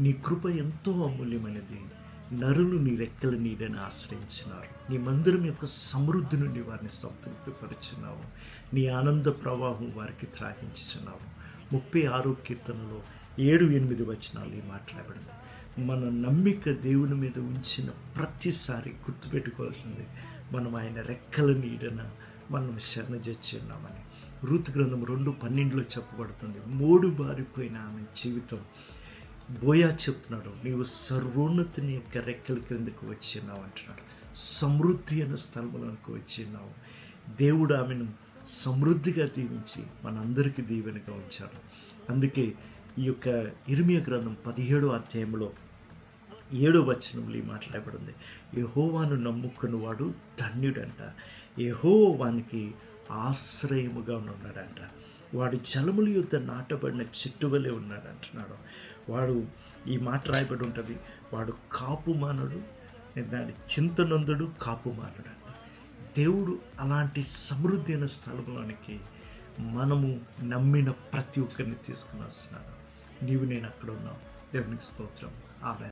నీ కృప ఎంతో అమూల్యమైనది. నరులు నీ రెక్కల నీడని ఆశ్రయించినారు. నీ మందిరం యొక్క సమృద్ధి నుండి వారిని సంతృప్తిపరుచున్నావు నీ ఆనంద ప్రవాహం వారికి త్రాగించుచున్నావు ముప్పై ఆరు కీర్తనలో ఏడు ఎనిమిది వచనాలు ఈ మాట్లాడబడింది. మన నమ్మిక దేవుని మీద ఉంచిన ప్రతిసారి గుర్తుపెట్టుకోవాల్సింది మనం ఆయన రెక్కల నీడన మనం శరణ ఉన్నామని ఋతు గ్రంథం రెండు పన్నెండులో చెప్పబడుతుంది. మూడు బారిపోయిన ఆమె జీవితం బోయా చెప్తున్నాడు నీవు సర్వోన్నతిని యొక్క రెక్కల క్రిందకు వచ్చినావు అంటున్నాడు. సమృద్ధి అనే స్థలంలోనికి వచ్చినావు దేవుడు ఆమెను సమృద్ధిగా దీవించి మనందరికీ దీవెనగా ఉంచాడు. అందుకే ఈ యొక్క ఇరిమియ గ్రంథం పదిహేడో అధ్యాయంలో ఏడో వచనంలో ఈ మాట్లాడబడింది యహోవాను నమ్ముకున్న వాడు ధన్యుడంట. యహోవానికి ఆశ్రయముగా ఉన్నాడంట. వాడు జలముల యుద్ధ నాటబడిన చెట్టు వలె ఉన్నాడు అంటున్నాడు వాడు ఈ మాట రాయబడి ఉంటుంది. వాడు కాపు మానడు దాని చింతనందుడు కాపు మానడు అంట. దేవుడు అలాంటి సమృద్ధి అయిన స్థలంలోనికి మనము నమ్మిన ప్రతి ఒక్కరిని తీసుకుని వస్తున్నాడు. నీవు నేను అక్కడ ఉన్నావు దేవునికి స్తోత్రం. ఆమె